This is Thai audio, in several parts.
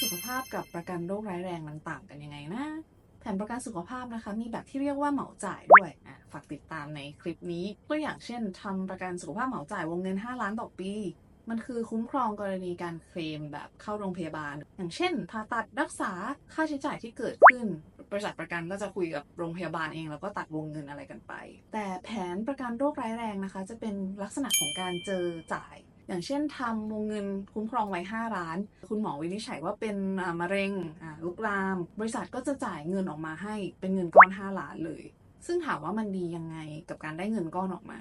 สุขภาพกับประกันโรคร้ายแรงมันต่างกันยังไงนะ แผนประกันสุขภาพนะคะ มีแบบที่เรียกว่าเหมาจ่ายด้วยฝากติดตามในคลิปนี้ตัวอย่างเช่นทำประกันสุขภาพเหมาจ่ายวงเงิน 5 ล้านต่อปี มันคือคุ้มครองกรณีการเคลมแบบเข้าโรงพยาบาล อย่างเช่นผ่าตัดรักษาค่าใช้จ่ายที่เกิดขึ้นบริษัทประกันก็จะคุยกับโรงพยาบาลเองแล้วก็ตัดวงเงินอะไรกันไป แต่แผนประกันโรคร้ายแรงนะคะ จะเป็นลักษณะของการเจอจ่าย อย่างเช่นทำวงเงินคุ้มครองไว้ 5 ล้าน คุณหมอวินิจฉัยว่าเป็นมะเร็งลุกลาม บริษัทก็จะจ่ายเงินออกมาให้เป็นเงินก้อน 5 ล้านเลย ซึ่งถามว่ามันดียังไงกับการได้เงินก้อนออกมา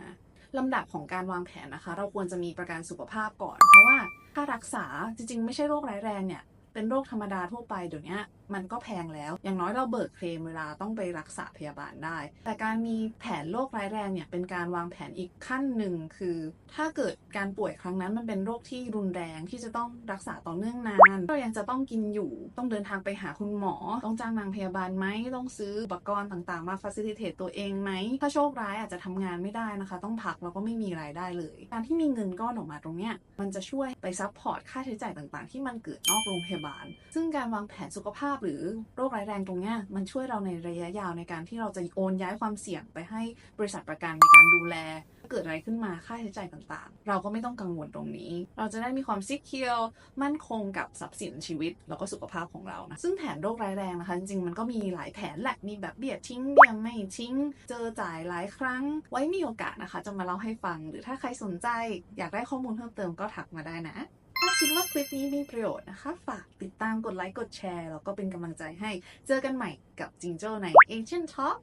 ลำดับของการวางแผนนะคะ เราควรจะมีประกันสุขภาพก่อน เพราะว่าค่ารักษาจริงๆ ไม่ใช่โรคร้ายแรงเนี่ยเป็นโรคธรรมดาทั่วไปเดี๋ยวนี้ มันก็แพงแล้ว อย่างน้อยเราเบิกเคลมเวลาต้องไปรักษาพยาบาลได้ แต่การมีแผนโรคร้ายแรงเนี่ยเป็นการวางแผนอีกขั้นหนึ่งคือ ถ้าเกิดการป่วยครั้งนั้นมันเป็นโรคที่รุนแรงที่จะต้องรักษาต่อเนื่องนาน เรายังจะต้องกินอยู่ ต้องเดินทางไปหาคุณหมอ ต้องจ้างนางพยาบาลไหมต้องซื้ออุปกรณ์ต่างๆ มาฟ a ซิลิเทตตัวเองไหม ถ้าโชคร้ายอาจจะทำงานไม่ได้นะคะ ต้องพักแล้วก็ไม่มีรายได้เลย การที่มีเงินก้อนออกมาตรงเนี้ยมันจะช่วยไปซัพพอร์ตค่าใช้จ่ายต่างๆ ที่มันเกิดนอกโรงพยาบาล ซึ่งการวางแผนสุขภาพหรือโรคร้ายแรงตรงนี้มันช่วยเราในระยะยาวในการที่เราจะโอนย้ายความเสี่ยงไปให้บริษัทประกันในการดูแลเกิดอะไรขึ้นมาค่าใช้จ่ายต่างๆ เราก็ไม่ต้องกังวลตรงนี้ เราจะได้มีความซิกเคียวมั่นคงกับทรัพย์สินชีวิต แล้วก็สุขภาพของเรานะซึ่งแผนโรคร้ายแรงนะคะ จริงๆมันก็มีหลายแผนแหละมีแบบเบี้ยทิ้งเบียไม่ทิ้ง เจอจ่ายหลายครั้ง ไว้มีโอกาสนะคะ จะมาเล่าให้ฟัง หรือถ้าใครสนใจ อยากได้ข้อมูลเพิ่มเติมก็ทักมาได้นะ คิดว่าคลิปนี้มีประโยชน์นะคะ ฝากติดตามกดไลค์กดแชร์ แล้วก็เป็นกำลังใจให้ เจอกันใหม่กับจิงโจ้ใน Asian Talk